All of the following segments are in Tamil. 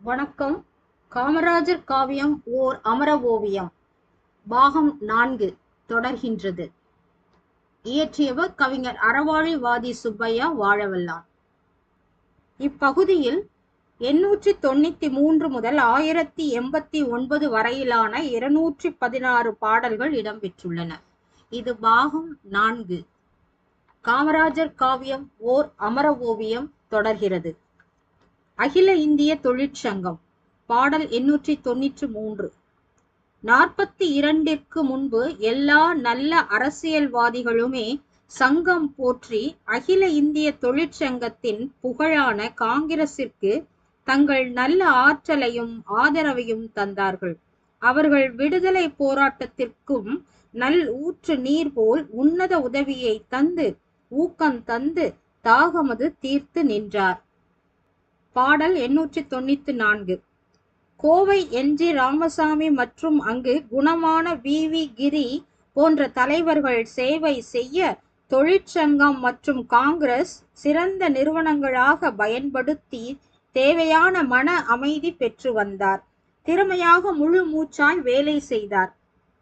வணக்கம். காமராஜர் காவியம் ஓர் அமர ஓவியம். பாகம் நான்கு தொடர்கின்றது. இயற்றியவர் கவிஞர் அறவாழி வாதி சுப்பையா வாழவல்லான் இப்பகுதியில் எண்ணூற்றி தொண்ணூத்தி மூன்று முதல் ஆயிரத்தி எண்பத்தி ஒன்பது வரையிலான இருநூற்றி பதினாறு பாடல்கள் இடம்பெற்றுள்ளன இது பாகம் நான்கு. காமராஜர் காவியம் ஓர் அமர ஓவியம் தொடர்கிறது. அகில இந்திய தொழிற்சங்கம் பாடல் எண்ணூற்றி தொன்னூற்றி மூன்று. நாற்பத்தி இரண்டிற்கு முன்பு எல்லா நல்ல அரசியல்வாதிகளுமே சங்கம் போற்றி அகில இந்திய தொழிற்சங்கத்தின் புகழான காங்கிரசிற்கு தங்கள் நல்ல ஆற்றலையும் ஆதரவையும் தந்தார்கள். அவர்கள் விடுதலை போராட்டத்திற்கும் நல் ஊற்று நீர் போல் உன்னத உதவியை தந்து ஊக்கம் தந்து தாகமது தீர்த்து நின்றார். பாடல் எண்ணூற்றி தொண்ணூத்தி நான்கு. கோவை என். ஜி. ராமசாமி மற்றும் அங்கு குணமான வி. வி. கிரி போன்ற தலைவர்கள் சேவை செய்ய தொழிற்சங்கம் மற்றும் காங்கிரஸ் சிறந்த நிறுவனங்களாக பயன்படுத்தி தேவையான மன அமைதி பெற்று வந்தார். திறமையாக முழு மூச்சாய் வேலை செய்தார்.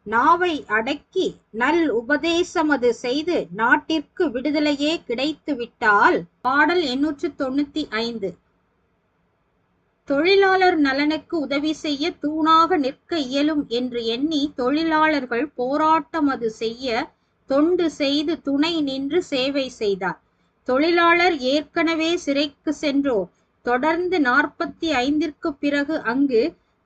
நாவை அடக்கி நல் உபதேசமது செய்து நாட்டிற்கு விடுதலையே கிடைத்து விட்டால் பாடல் எண்ணூற்று தொண்ணூத்தி ஐந்து. தொழிலாளர் நலனுக்கு உதவி செய்ய தூணாக நிற்க இயலும் என்று எண்ணி தொழிலாளர்கள் போராட்டம் அது செய்ய தொண்டு செய்து துணை நின்று சேவை செய்தார். தொழிலாளர் ஏற்கனவே சிறைக்கு சென்றோர் தொடர்ந்து நாற்பத்தி ஐந்திற்கு பிறகு அங்கு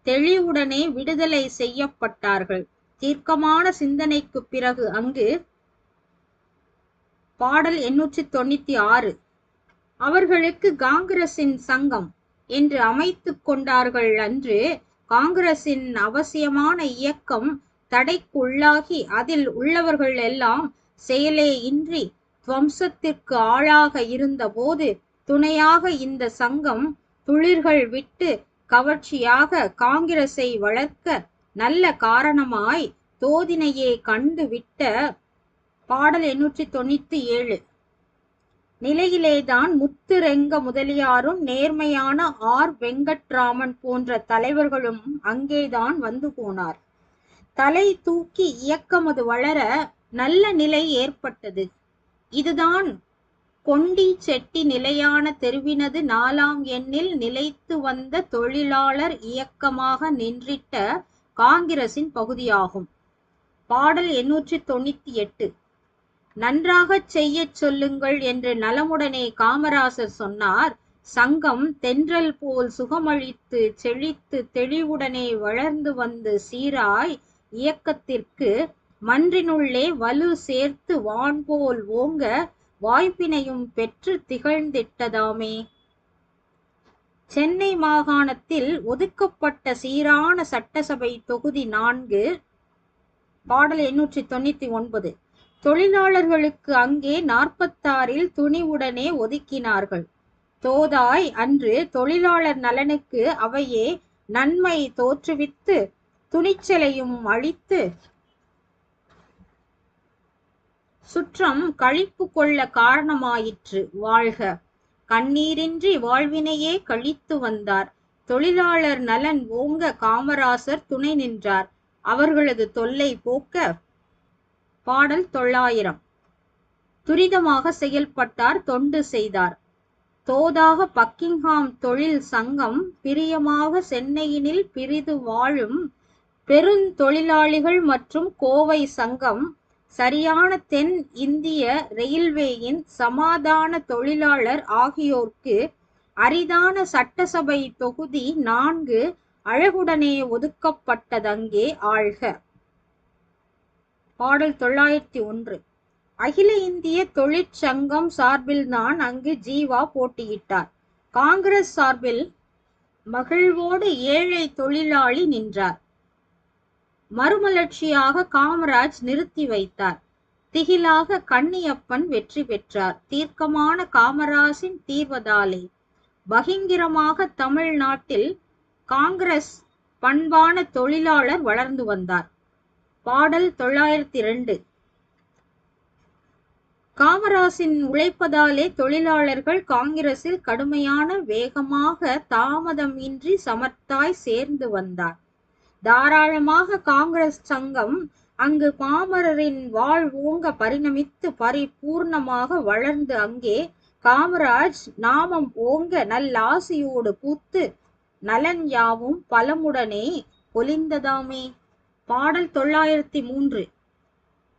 தெளிவுடனே விடுதலை செய்யப்பட்டார்கள். தீர்க்கமான சிந்தனைக்கு பிறகு அங்கு பாடல் எண்ணூற்றி தொண்ணூத்தி ஆறு. அவர்களுக்கு காங்கிரசின் சங்கம் என்று அமைத்து கொண்டார்கள் அன்று காங்கிரசின் அவசியமான இயக்கம் தடைக்குள்ளாகி அதில் உள்ளவர்கள் எல்லாம் செயலே இன்றி துவம்சத்திற்கு ஆளாக இருந்தபோது துணையாக இந்த சங்கம் துளிர்கள் விட்டு கவர்ச்சியாக காங்கிரஸை வளர்க்க நல்ல காரணமாய் தோதினையே கண்டு விட்ட பாடல் எண்ணூற்றி தொண்ணூத்தி ஏழு. நிலையிலேதான் முத்துரெங்க முதலியாரும் நேர்மையான ஆர். வெங்கட்ராமன் போன்ற தலைவர்களும் அங்கேதான் வந்து போனார். தலை தூக்கி இயக்கமது வளர நல்ல நிலை ஏற்பட்டது. இதுதான் கொண்டி செட்டி நிலையான தெருவினது நாலாம் எண்ணில் நிலைத்து வந்த தொழிலாளர் இயக்கமாக நின்றிட்ட காங்கிரசின் பகுதியாகும். பாடல் எண்ணூற்றி தொண்ணூத்தி எட்டு. நன்றாகச் செய்யச் சொல்லுங்கள் என்று நலமுடனே காமராசர் சொன்னார். சங்கம் தென்றல் போல் சுகமளித்து செழித்து தெளிவுடனே வளர்ந்து வந்து சீராய் இயக்கத்திற்கு மன்றினுள்ளே வலு சேர்த்து வான்போல் ஓங்க வாய்ப்பினையும் பெற்று திகழ்ந்திட்டதாமே. சென்னை மாகாணத்தில் ஒதுக்கப்பட்ட சீரான சட்டசபை தொகுதி நான்கு பாடல் எண்ணூற்றி தொண்ணூத்தி ஒன்பது. தொழிலாளர்களுக்கு அங்கே நாற்பத்தாறில் துணிவுடனே ஒதுக்கினார்கள். தோதாய் அன்று தொழிலாளர் நலனுக்கு அவையே நன்மை தோற்றுவித்து துணிச்சலையும் அளித்து சுற்றம் கழிப்பு கொள்ள காரணமாயிற்று வாழ்க. கண்ணீரின்றி வாழ்வினையே கழித்து வந்தார். தொழிலாளர் நலன் ஓங்க காமராசர் துணை நின்றார். அவர்களது தொல்லை போக்க பாடல் தொள்ளாயிரம். துரிதமாக செயல்பட்டார் தொண்டு செய்தார். தோதாக பக்கிங்ஹாம் தொழில் சங்கம் பிரியமாக சென்னையினில் பிரிது வாழும் பெருந்தொழிலாளிகள் மற்றும் கோவை சங்கம் சரியான தென் இந்திய ரயில்வேயின் சமாதான தொழிலாளர் ஆகியோர்க்கு அரிதான சட்டசபை தொகுதி நான்கு அழகுடனே ஒதுக்கப்பட்டதங்கே ஆழ்க. பாடல் தொள்ளாயிரத்தி ஒன்று. அகில இந்திய தொழிற்சங்கம் சார்பில் தான் அங்கு ஜீவா போட்டியிட்டார். காங்கிரஸ் சார்பில் மகிழ்வோடு ஏழை தொழிலாளி நின்றார். மறுமலர்ச்சியாக காமராஜ் நிறுத்தி வைத்தார். திகிலாக கண்ணியப்பன் வெற்றி பெற்றார். தீர்க்கமான காமராஜின் தீர்வதாலே பகிங்கிரமாக தமிழ்நாட்டில் காங்கிரஸ் பண்பான தொழிலாளர் வளர்ந்து வந்தார். பாடல் தொள்ளாயிரத்தி ரெண்டு காமராசின் உழைப்பதாலே தொழிலாளர்கள் காங்கிரசில் கடுமையான வேகமாக தாமதம் இன்றி சமர்த்தாய் சேர்ந்து வந்தார். தாராளமாக காங்கிரஸ் சங்கம் அங்கு பாமரரின் வாழ் ஓங்க பரிணமித்து பரிபூர்ணமாக வளர்ந்து அங்கே காமராஜ் நாமம் ஓங்க நல்லாசியோடு பூத்து நலன் யாவும் பலமுடனே பொலிந்ததாமே. பாடல் தொள்ளாயிரத்தி மூன்று.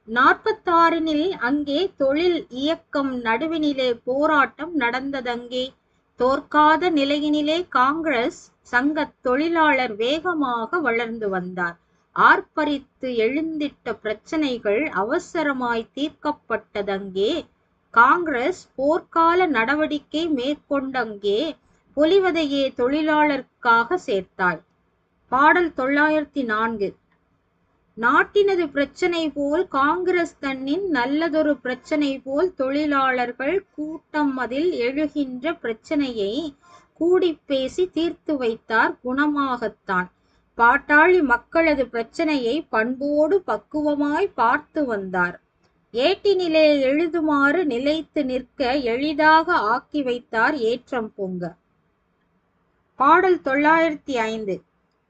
நாற்பத்தாறினில் அங்கே தொழில் இயக்கம் நடுவினிலே போராட்டம் நடந்ததங்கே. தோற்காத நிலையினிலே காங்கிரஸ் சங்க தொழிலாளர் வேகமாக வளர்ந்து வந்தார். ஆர்ப்பரித்து எழுந்திட்ட பிரச்சனைகள் அவசரமாய் தீர்க்கப்பட்டதங்கே. காங்கிரஸ் போர்க்கால நடவடிக்கை மேற்கொண்டங்கே பொலிவதையே தொழிலாளருக்காக சேர்த்தாய் பாடல் தொள்ளாயிரத்தி நான்கு. நாட்டினது பிரச்சனை போல் காங்கிரஸ் தன்னின் நல்லதொரு பிரச்சனை போல் தொழிலாளர்கள் கூட்டம் அதில் எழுகின்ற பிரச்சனையை கூடி பேசி தீர்த்து வைத்தார் குணமாகத்தான். பாட்டாளி மக்களது பிரச்சனையை பண்போடு பக்குவமாய் பார்த்து வந்தார். ஏட்டினிலே எழுதுமாறு நிலைத்து நிற்க எளிதாக ஆக்கி வைத்தார் ஏற்றம் பொங்க. பாடல் தொள்ளாயிரத்தி ஐந்து.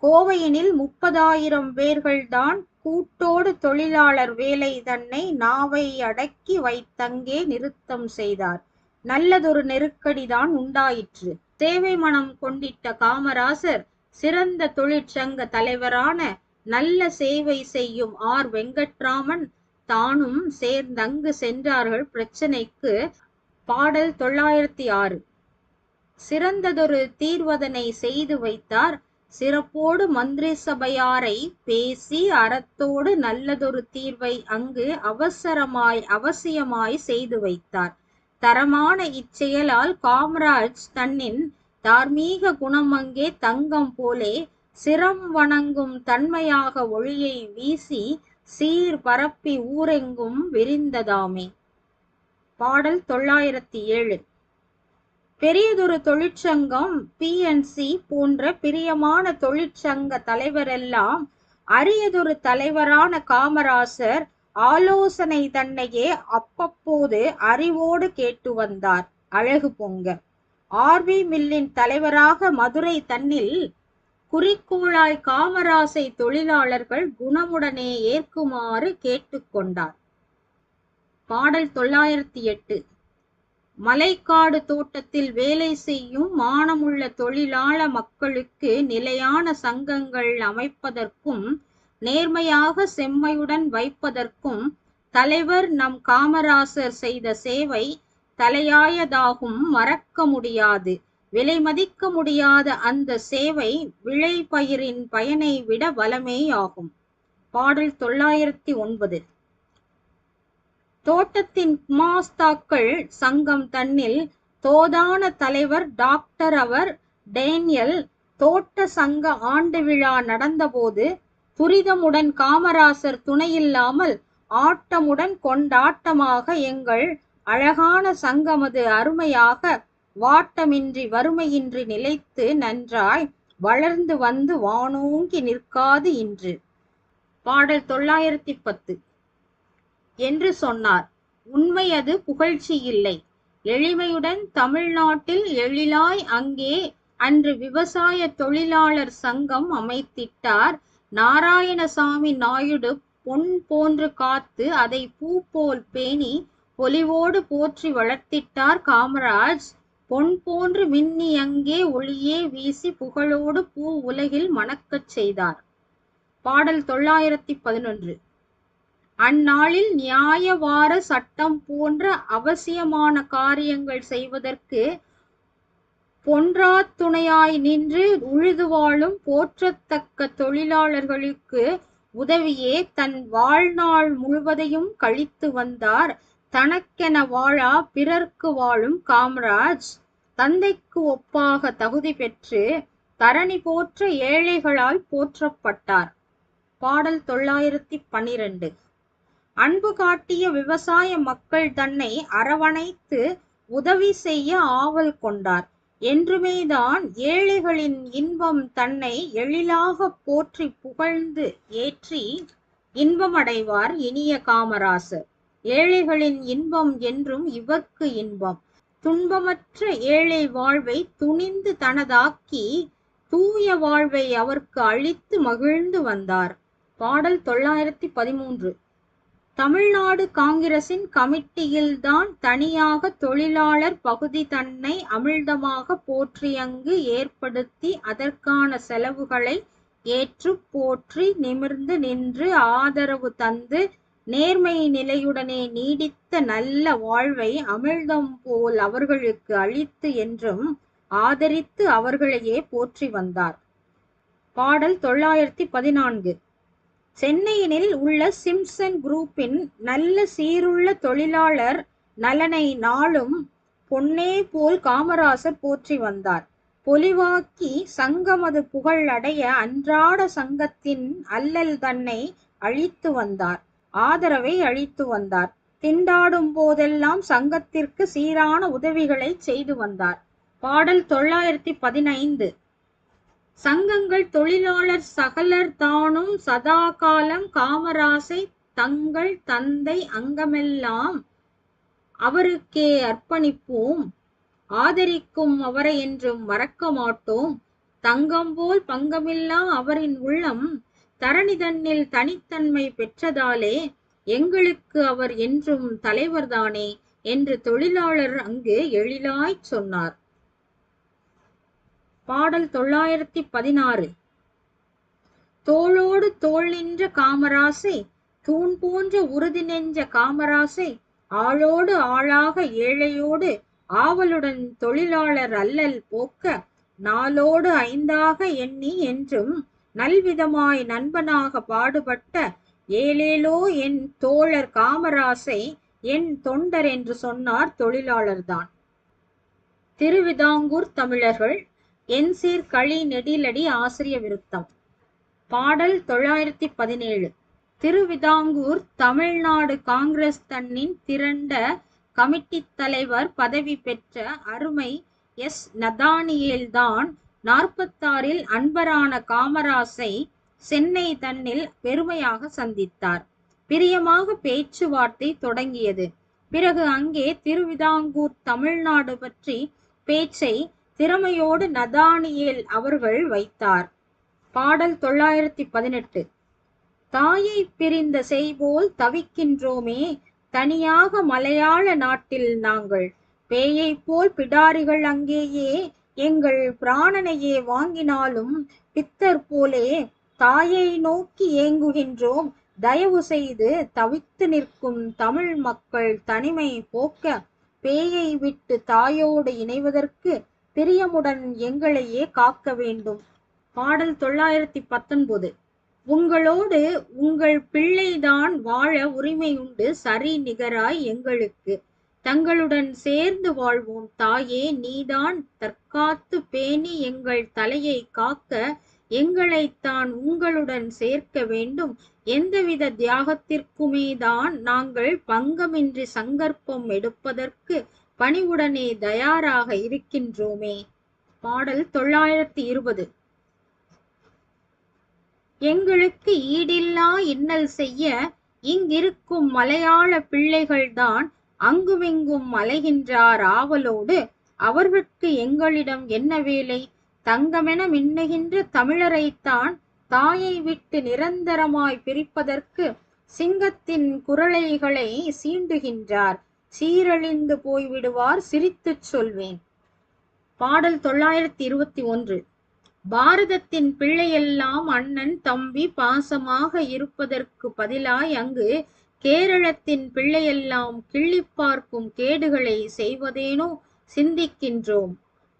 கோவையினில் முப்பதாயிரம் பேர்கள்தான் கூட்டோடு தொழிலாளர் வேலை தன்னை நாவை அடக்கி வைத்தங்கே நிறுத்தம் செய்தார். நல்லதொரு நெருக்கடிதான் உண்டாயிற்று. சேவை மனம் கொண்டிட்ட காமராசர் சிறந்த தொழிற்சங்க தலைவரான நல்ல சேவை செய்யும் ஆர். வெங்கட்ராமன் தானும் சேர்ந்தங்கு சென்றார்கள் பிரச்சனைக்கு. பாடல் தொள்ளாயிரத்தி ஆறு. சிறந்ததொரு தீர்வதனை செய்து வைத்தார். சிறப்போடு மந்திரி சபையாரை பேசி அறத்தோடு நல்லதொரு தீர்வை அங்கு அவசரமாய் அவசியமாய் செய்து வைத்தார். தரமான இச்செயலால் காமராஜ் தன்னின் தார்மீக குணம் அங்கே தங்கம் போலே சிரம் வணங்கும் தன்மையாக ஒளியை வீசி சீர் பரப்பி ஊரெங்கும் விரிந்ததாமே. பாடல் தொள்ளாயிரத்தி ஏழு. பெரியதொரு தொழிற்சங்கம் பிஎன்சி போன்ற பிரியமான தொழிற்சங்க தலைவரெல்லாம் அரியதொரு தலைவரான காமராசர் ஆலோசனை தன்னையே அப்பப்போது அறிவோடு கேட்டு வந்தார். அழகு பொங்க. ஆர்வி மில்லின் தலைவராக மதுரை தன்னில் குறிக்கோளாய் காமராசை தொழிலாளர்கள் குணமுடனே ஏற்குமாறு கேட்டுக்கொண்டார் பாடல் தொள்ளாயிரத்தி எட்டு. மலைக்காடு தோட்டத்தில் வேலை செய்யும் மானமுள்ள தொழிலாள மக்களுக்கு நிலையான சங்கங்கள் அமைப்பதற்கும் நேர்மையாக செம்மையுடன் வைப்பதற்கும் தலைவர் நம் காமராசர் செய்த சேவை தலையாயதாகும் மறக்க முடியாது. விலை மதிக்க முடியாத அந்த சேவை விளைபயிரின் பயனை விட வலமேயாகும் பாடல் தொள்ளாயிரத்தி ஒன்பது. தோட்டத்தின் குமாஸ்தாக்கள் சங்கம் தன்னில் தோதான தலைவர் டாக்டர் அவர் டேனியல் தோட்ட சங்க ஆண்டு விழா நடந்தபோது துரிதமுடன் காமராசர் துணையில்லாமல் ஆட்டமுடன் கொண்டாட்டமாக எங்கள் அழகான சங்கமது அருமையாக வாட்டமின்றி வறுமையின்றி நிலைத்து நன்றாய் வளர்ந்து வந்து வானோங்கி நிற்காது இன்று. பாடல் தொள்ளாயிரத்தி பத்து. என்று சொன்னார். உண்மை அது புகழ்ச்சி இல்லை. எளிமையுடன் தமிழ்நாட்டில் எழிலாய் அங்கே அன்று விவசாய தொழிலாளர் சங்கம் அமைத்திட்டார். நாராயணசாமி நாயுடு பொன் போன்று காத்து அதை பூ போல் பேணி பொலிவோடு போற்றி வளர்த்திட்டார் காமராஜ். பொன் போன்று மின்னி அங்கே ஒளியே வீசி புகழோடு பூ உலகில் மணக்கச் செய்தார். பாடல் தொள்ளாயிரத்தி பதினொன்று. அந்நாளில் நியாயவார சட்டம் போன்ற அவசியமான காரியங்கள் செய்வதற்கு பொன்றாத்துணையாய் நின்று உழுது வாழும் போற்றத்தக்க தொழிலாளர்களுக்கு உதவியே தன் வாழ்நாள் முழுவதையும் கழித்து வந்தார். தனக்கென வாழா பிறர்க்கு வாழும் காமராஜ். தந்தைக்கு ஒப்பாக தகுதி பெற்று தரணி போற்ற ஏழைகளால் போற்றப்பட்டார். பாடல் தொள்ளாயிரத்தி பன்னிரண்டு. அன்பு காட்டிய விவசாய மக்கள் தன்னை அரவணைத்து உதவி செய்ய ஆவல் கொண்டார். என்றுமேதான் ஏழைகளின் இன்பம் தன்னை எழிலாக போற்றி புகழ்ந்து ஏற்றி இன்பமடைவார் இனிய காமராசர். ஏழைகளின் இன்பம் என்றும் இவர்க்கு இன்பம். துன்பமற்ற ஏழை வாழ்வை துணிந்து தனதாக்கி தூய வாழ்வை அவர்க்கு அளித்து மகிழ்ந்து வந்தார். பாடல் தொள்ளாயிரத்தி பதிமூன்று. தமிழ்நாடு காங்கிரசின் கமிட்டியில்தான் தனியாக தொழிலாளர் பகுதி தன்னை அமிழ்தமாக போற்றியங்கு ஏற்படுத்தி அதற்கான செலவுகளை ஏற்று போற்றி நிமிர்ந்து நின்று ஆதரவு தந்து நேர்மை நிலையுடனே நீடித்த நல்ல வாழ்வை அமிழ்தம் போல் அவர்களுக்கு அளித்து என்றும் ஆதரித்து அவர்களையே போற்றி வந்தார். பாடல் தொள்ளாயிரத்தி பதினான்கு. சென்னையினில் உள்ள சிம்சன் குரூப்பின் நல்ல சீருள்ள தொழிலாளர் நலனை நாளும் பொன்னே போல் காமராசர் போற்றி வந்தார். பொலிவாக்கி சங்கமது புகழ் அடைய அன்றாட சங்கத்தின் அல்லல் தன்னை அழித்து வந்தார். ஆதரவை அழித்து வந்தார். திண்டாடும் போதெல்லாம் சங்கத்திற்கு சீரான உதவிகளை செய்து வந்தார். பாடல் தொள்ளாயிரத்தி பதினைந்து. சங்கங்கள் தொழிலாளர் சகலர் தானும் சதா காலம் காமராசை தங்கள் தந்தை அங்கமெல்லாம் அவருக்கே அர்ப்பணிப்போம். ஆதரிக்கும் அவரை என்றும் மறக்க மாட்டோம். தங்கம் போல் பங்கமில்லா அவரின் உள்ளம் தரணி தன்னில் தனித்தன்மை பெற்றதாலே எங்களுக்கு அவர் என்றும் தலைவர்தானே என்று தொழிலாளர் அங்கு எழிலாய்ச் சொன்னார். பாடல் தொள்ளாயிரத்தி பதினாறு. தோளோடு தோள் நின்ற காமராசை தூண் போன்ற உறுதி நெஞ்ச காமராசை ஆளோடு ஆளாக ஏழையோடு ஆவலுடன் தொழிலாளர் அல்லல் போக்க நாளோடு ஐந்தாக எண்ணி என்றும் நல்விதமாய் நண்பனாக பாடுபட்ட ஏழேலோ என் தோழர் காமராசை என் தொண்டர் என்று சொன்னார் தொழிலாளர்தான். திருவிதாங்கூர் தமிழர்கள் என் சீர் களி நெடிலடி ஆசிரிய விருத்தம். பாடல் தொள்ளாயிரத்தி பதினேழு. திருவிதாங்கூர் தமிழ்நாடு காங்கிரஸ் தன்னின் திரண்ட கமிட்டி தலைவர் பதவி பெற்ற அருமை எஸ். நதானியேல்தான் நாற்பத்தாறில் அன்பரான காமராசை சென்னை தன்னில் பெருமையாக சந்தித்தார். பிரியமாக பேச்சுவார்த்தை தொடங்கியது. பிறகு அங்கே திருவிதாங்கூர் தமிழ்நாடு பற்றி பேச்சை திறமையோடு நதானியேல் அவர்கள் வைத்தார். பாடல் தொள்ளாயிரத்தி பதினெட்டு. தாயை பிரிந்த செய்போல் தவிக்கின்றோமே தனியாக மலையாள நாட்டில் நாங்கள். பேயை போல் பிடாரிகள் அங்கேயே எங்கள் பிராணனையே வாங்கினாலும் பித்தர் போலே தாயை நோக்கி ஏங்குகின்றோம். தயவு செய்து தவித்து நிற்கும் தமிழ் மக்கள் தனிமை போக்க பேயை விட்டு தாயோடு இணைவதற்கு பிரியமுடன் எங்களையே காக்க வேண்டும். பாடல் தொள்ளாயிரத்தி பத்தொன்பது. உங்களோடு உங்கள் பிள்ளைதான் வாழ உரிமை உண்டு சரி நிகராய் எங்களுக்கு. தங்களுடன் சேர்ந்து வாழ்வோம் தாயே நீதான் தற்காத்து பேணி எங்கள் தலையை காக்க எங்களைத்தான் உங்களுடன் சேர்க்க வேண்டும். எந்தவித தியாகத்திற்குமே தான் நாங்கள் பங்கமின்றி சங்கற்பம் எடுப்பதற்கு பணிவுடனே தயாராக இருக்கின்றோமே. பாடல் தொள்ளாயிரத்தி இருபது. எங்களுக்கு ஈடில்லா இன்னல் செய்ய இங்கிருக்கும் மலையாள பிள்ளைகள்தான் அங்குமிங்கும் அலைகின்றார் ஆவலோடு அவர்களுக்கு எங்களிடம் என்ன வேலை? தங்கமென மின்னுகின்ற தமிழரைத்தான் தாயை விட்டு நிரந்தரமாய் பிரிப்பதற்கு சிங்கத்தின் குரலைகளை சீண்டுகின்றார். சீரழிந்து போய்விடுவார் சிரித்துச் சொல்வேன். பாடல் தொள்ளாயிரத்தி இருபத்தி ஒன்று. பாரதத்தின் பிள்ளையெல்லாம் அண்ணன் தம்பி பாசமாக இருப்பதற்கு பதிலாய் அங்கு கேரளத்தின் பிள்ளையெல்லாம் கிள்ளி பார்க்கும் கேடுகளை செய்வதேனோ சிந்திக்கின்றோம்.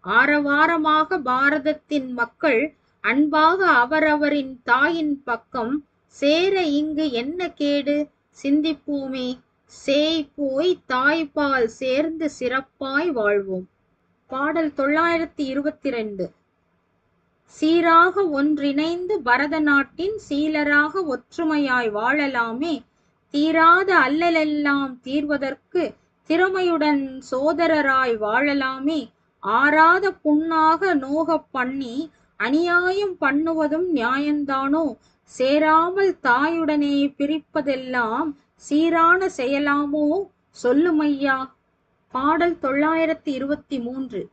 ஆரவாரமாக பாரதத்தின் மக்கள் அன்பாக அவரவரின் தாயின் பக்கம் சேர இங்கு என்ன கேடு? சிந்திப்போமே. சேய் போய் தாய்பால் சேர்ந்து சிறப்பாய் வாழ்வோம். பாடல் தொள்ளாயிரத்தி இருபத்தி ரெண்டு சீராக ஒன்றிணைந்து பரத நாட்டின் சீலராக ஒற்றுமையாய் வாழலாமே. தீராத அல்லலெல்லாம் தீர்வதற்கு திறமையுடன் சோதரராய் வாழலாமே. ஆறாத புண்ணாக நோகப் பண்ணி அநியாயம் பண்ணுவதும் நியாயந்தானோ? சேராமல் தாயுடனே பிரிப்பதெல்லாம் சீரான செயலாமோ சொல்லுமையா? பாடல் தொள்ளாயிரத்தி இருபத்தி மூன்று.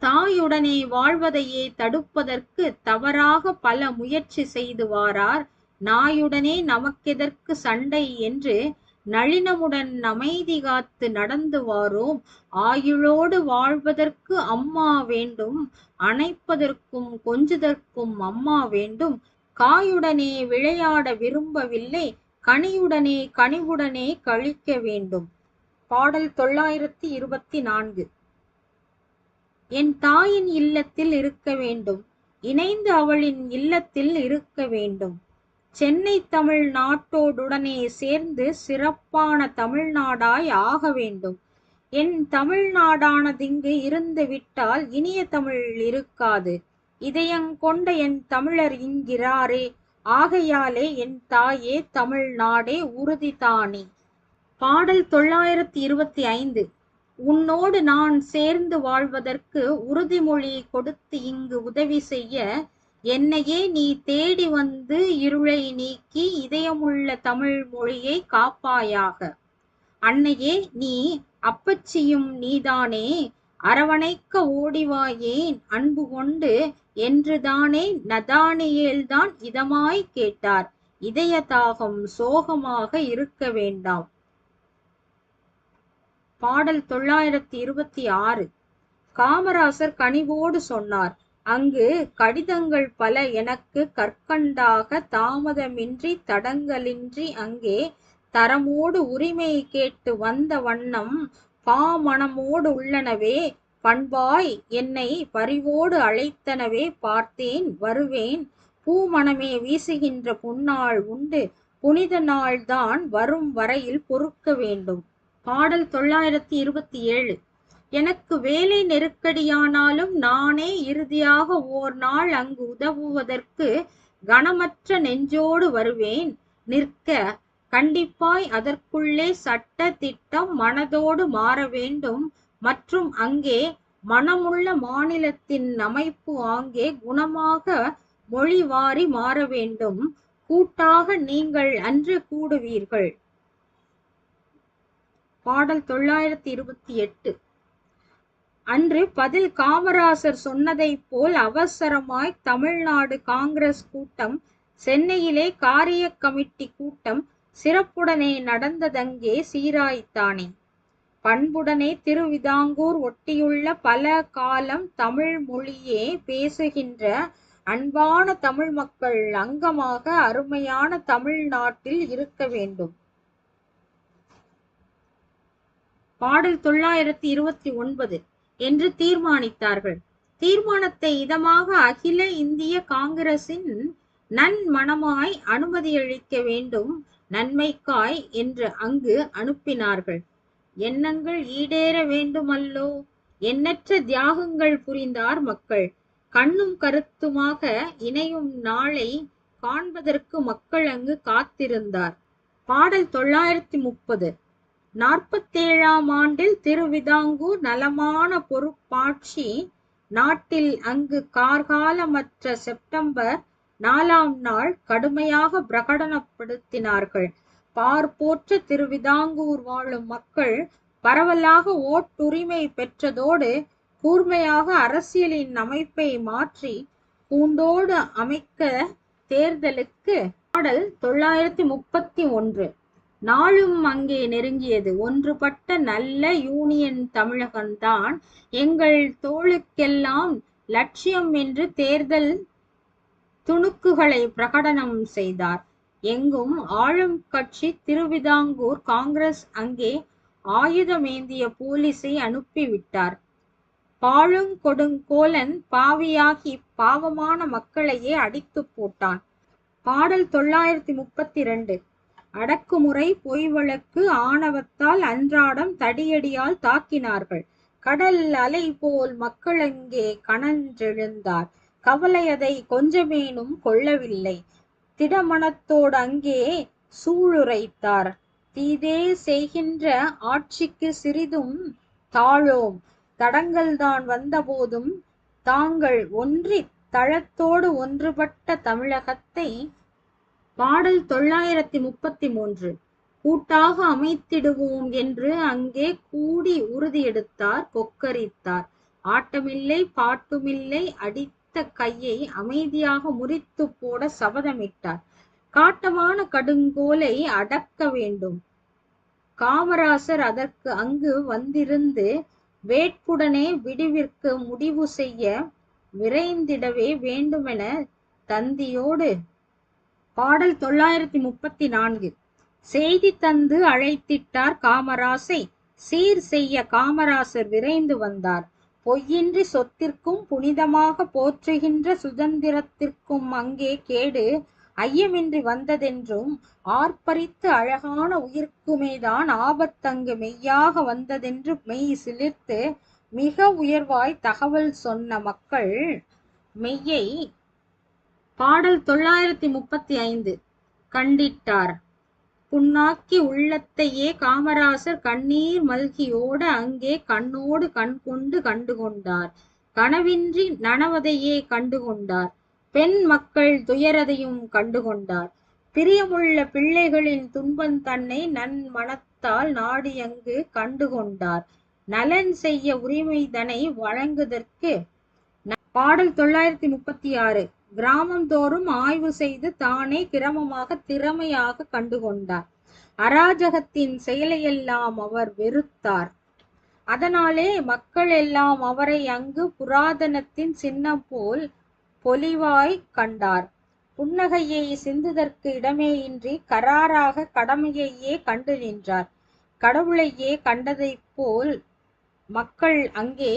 தாயுடனே வாழ்வதையே தடுப்பதற்கு தவறாக பல முயற்சி செய்து வாரார் நாயுடனே நமக்கெதற்கு சண்டை என்று நளினமுடன் அமைதி காத்து நடந்து வாரோம் ஆயுளோடு வாழ்வதற்கு அம்மா வேண்டும் அணைப்பதற்கும் கொஞ்சுதற்கும் அம்மா வேண்டும். காயுடனே விளையாட விரும்பவில்லை கனியுடனே கனிவுடனே கழிக்க வேண்டும். பாடல் தொள்ளாயிரத்தி இருபத்தி நான்கு. என் தாயின் இல்லத்தில் இருக்க வேண்டும். இணைந்து அவளின் இல்லத்தில் இருக்க வேண்டும். சென்னை தமிழ் நாட்டோடுடனே சேர்ந்து சிறப்பான தமிழ்நாடாய் ஆக வேண்டும். என் தமிழ்நாடானதிங்கு இருந்து விட்டால் இனிய தமிழ் இருக்காது. இதயங்கொண்ட என் தமிழர் இங்கிறாரே. ஆகையாலே என் தாயே தமிழ்நாடே உறுதிதானே. பாடல் தொள்ளாயிரத்தி இருபத்தி ஐந்து. உன்னோடு நான் சேர்ந்து வாழ்வதற்கு உறுதிமொழி கொடுத்து இங்கு உதவி செய்ய என்னையே நீ தேடி வந்து இருளை நீக்கி இதயமுள்ள தமிழ் மொழியை காப்பாயாக. அன்னையே நீ அப்பச்சியும் நீதானே. அரவணைக்க ஓடிவாயேன் அன்பு கொண்டு என்றுதானே நதானியேல்தான் இதமாய் கேட்டார். இதய தாகம் சோகமாக இருக்க வேண்டாம். பாடல் தொள்ளாயிரத்தி இருபத்தி ஆறு காமராசர் கனிவோடு சொன்னார் அங்கு கடிதங்கள் பல எனக்கு கற்கண்டாக தாமதமின்றி தடங்கலின்றி அங்கே தரமோடு உரிமை கேட்டு வந்த வண்ணம் பாமணமோடு உள்ளனவே பண்பாய் என்னை பரிவோடு அழைத்தனவே பார்த்தேன் வருவேன். பூமணமே வீசுகின்ற பொன்னாள் உண்டு. புனித நாள்தான் வரும் வரையில் பொறுக்க வேண்டும். பாடல் தொள்ளாயிரத்தி இருபத்தி ஏழு. எனக்கு வேலை நெருக்கடியானாலும் நானே இறுதியாக ஓர் நாள் அங்கு உதவுவதற்கு கனமற்ற நெஞ்சோடு வருவேன். நிற்க கண்டிப்பாய் அதற்குள்ளே சட்ட திட்டம் மனதோடு மாற வேண்டும். மற்றும் அங்கே மனமுள்ள மாநிலத்தின் அமைப்பு ஆங்கே குணமாக மொழி வாரி மாற வேண்டும். கூட்டாக நீங்கள் அன்று கூடுவீர்கள். பாடல் தொள்ளாயிரத்தி இருபத்தி எட்டு. அன்று பதில் காமராசர் சொன்னதைப் போல் அவசரமாய் தமிழ்நாடு காங்கிரஸ் கூட்டம் சென்னையிலே காரிய கமிட்டி கூட்டம் சிறப்புடனே நடந்ததங்கே சீராய்த்தானே பண்புடனே திருவிதாங்கூர் ஒட்டியுள்ள பல காலம் தமிழ் மொழியே பேசுகின்ற அன்பான தமிழ் மக்கள் அங்கமாக அருமையான தமிழ்நாட்டில் இருக்க வேண்டும். பாடல் தொள்ளாயிரத்தி இருபத்தி ஒன்பது என்று தீர்மானித்தார்கள். தீர்மானத்தை இதமாக அகில இந்திய காங்கிரசின் நன்மனமாய் அனுமதியளிக்க வேண்டும் நன்மைக்காய் என்று அங்கு அனுப்பினார்கள். எண்ணங்கள் ஈடேற வேண்டுமல்லோ? எண்ணற்ற தியாகங்கள் புரிந்தார் மக்கள். கண்ணும் கருத்துமாக இணையும் நாளை காண்பதற்கு மக்கள் அங்கு காத்திருந்தார். பாடல் தொள்ளாயிரத்தி முப்பது. நாற்பத்தேழாம் ஆண்டில் திருவிதாங்கூர் நலமான பொறுப்பாட்சி நாட்டில் அங்கு கார்காலமற்ற செப்டம்பர் நாலாம் நாள் கடுமையாக பிரகடனப்படுத்தினார்கள். பார்ப்போற்ற திருவிதாங்கூர் வாழும் மக்கள் பரவலாக ஓட்டுரிமை பெற்றதோடு கூர்மையாக அரசியலின் அமைப்பை மாற்றி பூண்டோடு அமைக்க தேர்தலுக்கு பாடல் தொள்ளாயிரத்தி முப்பத்தி ஒன்று. நாளும் அங்கே நெருங்கியது. ஒன்றுபட்ட நல்ல யூனியன் தமிழகம்தான். எங்கள் தோளுக்கெல்லாம் லட்சியம் என்று தேர்தல் துணுக்குகளை பிரகடனம் செய்தார். எங்கும் ஆளும் கட்சி திருவிதாங்கூர் காங்கிரஸ் அங்கே ஆயுதமேந்திய போலீஸை அனுப்பிவிட்டார். பாழுங் கொடுங்கோலன் பாவியாகி பாவமான மக்களையே அடித்து போட்டான். பாடல் தொள்ளாயிரத்தி முப்பத்தி ரெண்டு அடக்குமுறை பொய் வழக்கு ஆணவத்தால் அன்றாடம் தடியடியால் தாக்கினார்கள். கடல் அலை போல் மக்கள் அங்கே கணன்றெழுந்தார் கவலை அதை கொஞ்சமேனும் கொள்ளவில்லை. திடமனத்தோடு அங்கே சூளுரைத்தார். தீதே செய்கின்ற ஆட்சிக்கு சிறிதும் தாழோம். தடங்கள்தான் வந்தபோதும் தாங்கள் ஒன்றி தளத்தோடு ஒன்றுபட்ட தமிழகத்தை பாடல் தொள்ளாயிரத்தி முப்பத்தி மூன்று கூட்டாக அமைத்திடுவோம் என்று அங்கே கூடி உறுதியெடுத்தார் கொக்கரித்தார். ஆட்டமில்லை பாட்டுமில்லை அடி அடித்த கையை அமைதியாக முறித்து போட சபதமிட்டார். காட்டமான கடுங்கோலை அடக்க வேண்டும். காமராசர் அதற்கு அங்கு வந்திருந்து வேட்புடனே விடுவிற்கு முடிவு செய்ய விரைந்திடவே வேண்டுமென தந்தியோடு பாடல் தொள்ளாயிரத்தி முப்பத்தி நான்கு. செய்தி தந்து அழைத்திட்டார் காமராசை. சீர் செய்ய காமராசர் விரைந்து வந்தார். பொய்யின்றி சொத்திற்கும் புனிதமாக போற்றுகின்ற சுதந்திரத்திற்கும் அங்கே கேடு ஐயமின்றி வந்ததென்றும் ஆர்ப்பரித்து அழகான உயிர்க்குமேதான் ஆபத்தங்கு மெய்யாக வந்ததென்று மெய் சிலிர்த்து மிக உயர்வாய் தகவல் சொன்ன மக்கள் மெய்யை பாடல் தொள்ளாயிரத்தி முப்பத்தி ஐந்து கண்டிட்டார். புண்ணாக்கி உள்ளத்தையே காமராசர் கண்ணீர் மல்கியோட அங்கே கண்ணோடு கண் கொண்டு கண்டுகொண்டார் கனவின்றி நனவதையே கண்டுகொண்டார் பெண் மக்கள் துயரதையும் கண்டுகொண்டார் பிரியமுள்ள பிள்ளைகளின் துன்பம் தன்னை நன் மனத்தால் நாடியங்கு கண்டுகொண்டார் நலன் செய்ய உரிமைதனை வழங்குதற்கு பாடல் தொள்ளாயிரத்தி முப்பத்தி ஆறு. கிராமம் தோறும் ஆய்வு செய்து தானே கிரமமாக திறமையாக கண்டுகொண்டார். அராஜகத்தின் செயலையெல்லாம் அவர் வெறுத்தார். அதனாலே மக்கள் எல்லாம் அவரை அங்கு புராதனத்தின் சின்னம் போல் பொலிவாய் கண்டார். புன்னகையை சிந்துதற்கு இடமே இன்றி கராராக கடமையையே கண்டு நின்றார். கடவுளையே கண்டதைப் போல் மக்கள் அங்கே